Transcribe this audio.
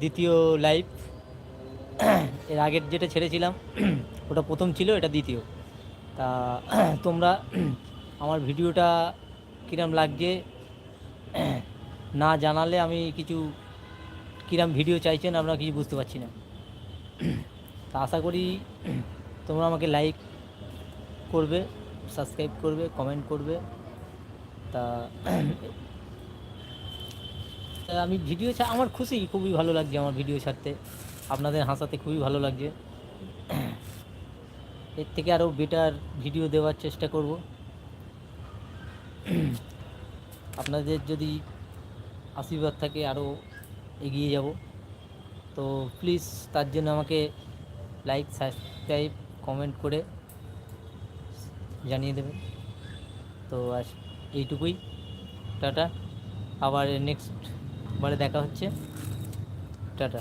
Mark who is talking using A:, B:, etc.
A: দ্বিতীয় লাইভ এর আগের যেটা ছেড়েছিলাম, ওটা প্রথম ছিল, এটা দ্বিতীয়। তা, তোমরা, আমার ভিডিওটা কিরম লাগছে, না জানালে আমি কিছু কিরম ভিডিও চাইছেন, আমরা কিছু বুঝতে পারছি না। তা আশা করি, তোমরা আমাকে লাইক করবে সাবস্ক্রাইব করবে কমেন্ট করবে। তা তা আমি ভিডিও ছা আমার খুশি, খুবই ভালো লাগছে আমার ভিডিও ছাড়তে। আপনাদের হাসাতে খুবই ভালো লাগছে। এর থেকে আরও বেটার ভিডিও দেওয়ার চেষ্টা করব। আপনাদের যদি আশীর্বাদ থাকে আরও এগিয়ে যাব। তো প্লিজ তার জন্য আমাকে লাইক সাবস্ক্রাইব কমেন্ট করে জানিয়ে দেবেন। তো আজ এইটুকুই। টাটা। আবার নেক্সট বারে দেখা হচ্ছে। টাটা।